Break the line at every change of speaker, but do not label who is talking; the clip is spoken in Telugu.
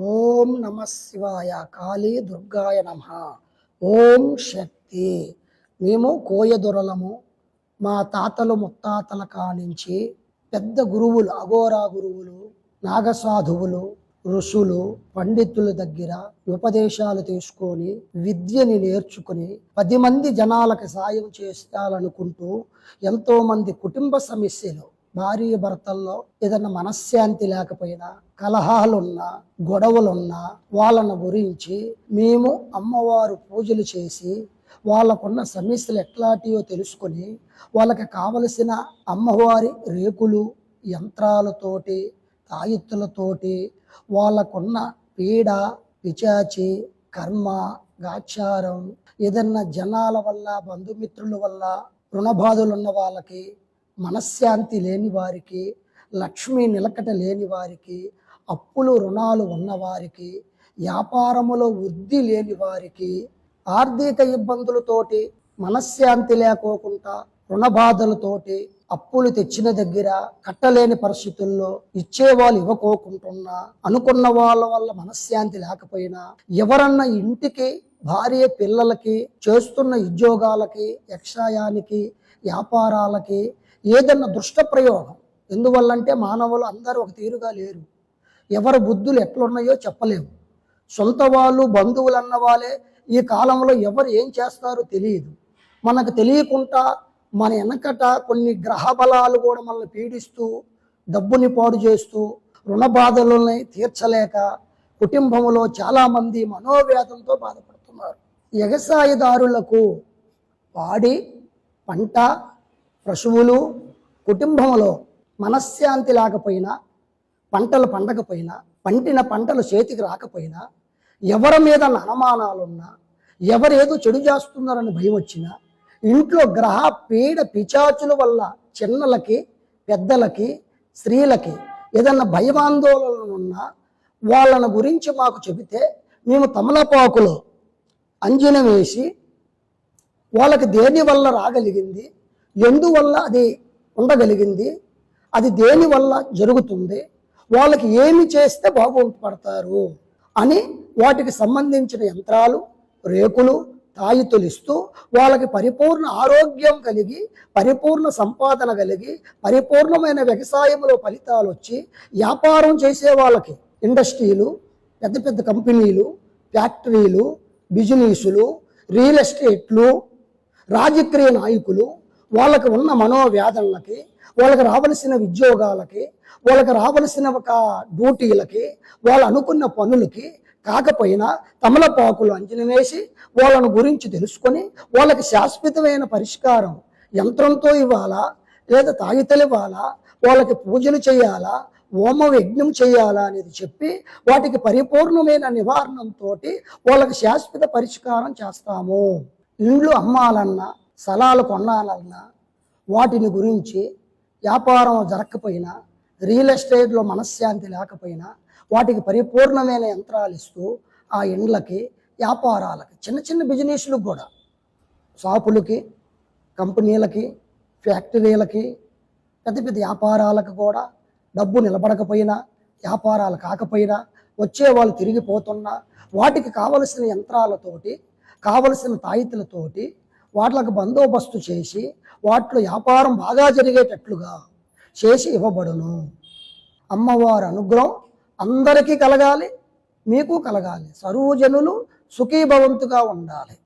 ఓం నమ శివాయ కాళీ దుర్గాయ నమ. ఓం శక్తి. మేము కోయదొరలము. మా తాతలు ముత్తాతల కానించి పెద్ద గురువులు అఘోరా గురువులు నాగసాధువులు ఋషులు పండితుల దగ్గర ఉపదేశాలు తీసుకొని విద్యని నేర్చుకుని పది మంది జనాలకు సాయం చేయాలనుకుంటూ ఎంతోమంది కుటుంబ సమస్యలు భార్య భర్తల్లో ఏదైనా మనశ్శాంతి లేకపోయినా కలహాలున్నా గొడవలున్నా వాళ్ళను గురించి మేము అమ్మవారు పూజలు చేసి వాళ్ళకున్న సమస్యలు ఎట్లాంటివో తెలుసుకొని వాళ్ళకి కావలసిన అమ్మవారి రేకులు యంత్రాలతోటి తాయెత్తులతోటి వాళ్ళకున్న పీడ పిచాచి కర్మ గాచారం ఏదన్నా జనాల వల్ల బంధుమిత్రుల వల్ల రుణబాధలు ఉన్న వాళ్ళకి మనశ్శాంతి లేని వారికి లక్ష్మి నిలకట లేని వారికి అప్పులు రుణాలు ఉన్నవారికి వ్యాపారములో వృద్ధి లేని వారికి ఆర్థిక ఇబ్బందులతోటి మనశ్శాంతి లేకోకుండా రుణ బాధలతోటి అప్పులు తెచ్చిన దగ్గర కట్టలేని పరిస్థితుల్లో ఇచ్చేవాళ్ళు ఇవ్వకోకుంటున్నా అనుకున్న వాళ్ళ వల్ల మనశ్శాంతి లేకపోయినా ఎవరన్నా ఇంటికి భార్య పిల్లలకి చేస్తున్న ఉద్యోగాలకి యక్షాయానికి వ్యాపారాలకి ఏదన్నా దుష్ట ప్రయోగం ఎందువల్లంటే మానవులు అందరూ ఒక తీరుగా లేరు. ఎవరి బుద్ధులు ఎట్లున్నాయో చెప్పలేము. సొంత వాళ్ళు బంధువులు అన్న వాళ్ళే ఈ కాలంలో ఎవరు ఏం చేస్తారో తెలియదు. మనకు తెలియకుండా మన వెనకట కొన్ని గ్రహ బలాలు కూడా మనల్ని పీడిస్తూ డబ్బుని పాడు చేస్తూ రుణ బాధలని తీర్చలేక కుటుంబంలో చాలామంది మనోవేదంతో బాధపడుతున్నారు. వ్యవసాయదారులకు పాడి పంట పశువులు కుటుంబంలో మనశ్శాంతి లేకపోయినా పంటలు పండకపోయినా పండిన పంటలు చేతికి రాకపోయినా ఎవరి మీద అనుమానాలున్నా ఎవరేదో చెడు చేస్తున్నారని భయం వచ్చినా ఇంట్లో గ్రహ పీడ పిచాచుల వల్ల చిన్నలకి పెద్దలకి స్త్రీలకి ఏదన్నా భయమాందోళనలు ఉన్నా వాళ్ళని గురించి మాకు చెబితే మేము తమలపాకులో అంజనం వేసి వాళ్ళకి దేని వల్ల రాగలిగింది? ఎందువల్ల అది ఉండగలిగింది? అది దేనివల్ల జరుగుతుంది? వాళ్ళకి ఏమి చేస్తే బాగుపడతారు? అని వాటికి సంబంధించిన యంత్రాలు రేకులు తాయితులు ఇస్తూ వాళ్ళకి పరిపూర్ణ ఆరోగ్యం కలిగి పరిపూర్ణ సంపాదన కలిగి పరిపూర్ణమైన వ్యవసాయంలో ఫలితాలు వచ్చి వ్యాపారం చేసే వాళ్ళకి ఇండస్ట్రీలు పెద్ద పెద్ద కంపెనీలు ఫ్యాక్టరీలు బిజినెస్లు రియల్ ఎస్టేట్లు రాజకీయ నాయకులు వాళ్ళకి ఉన్న మనోవేదనలకి వాళ్ళకి రావలసిన ఉద్యోగాలకి వాళ్ళకి రావలసిన ఒక డ్యూటీలకి వాళ్ళు అనుకున్న పనులకి కాకపోయినా తమలపాకులు అంచనా వేసి వాళ్ళను గురించి తెలుసుకొని వాళ్ళకి శాశ్వతమైన పరిష్కారం యంత్రంతో ఇవ్వాలా? లేదా తాగితలు ఇవ్వాలా? వాళ్ళకి పూజలు చేయాలా? హోమ యజ్ఞం చేయాలా అనేది చెప్పి వాటికి పరిపూర్ణమైన నివారణంతో వాళ్ళకి శాశ్వత పరిష్కారం చేస్తాము. ఇండ్లు అమ్మాలన్నా స్థలాలు కొనాలన్నా వాటిని గురించి వ్యాపారం జరగకపోయినా రియల్ ఎస్టేట్లో మనశ్శాంతి లేకపోయినా వాటికి పరిపూర్ణమైన యంత్రాలు ఇస్తూ ఆ ఇండ్లకి వ్యాపారాలకి చిన్న చిన్న బిజినెస్లకు కూడా. షాపులకి కంపెనీలకి ఫ్యాక్టరీలకి పెద్ద పెద్ద వ్యాపారాలకు కూడా డబ్బు నిలబడకపోయినా వ్యాపారాలు కాకపోయినా వచ్చే వాళ్ళు తిరిగిపోతున్నా వాటికి కావలసిన యంత్రాలతోటి కావలసిన తాయితులతోటి వాటికి బందోబస్తు చేసి వాటిలో వ్యాపారం బాగా జరిగేటట్లుగా చేసి ఇవ్వబడును. అమ్మవారి అనుగ్రహం అందరికీ కలగాలి మీకు కలగాలి. సర్వజనులు సుఖీభవంతుగా ఉండాలి.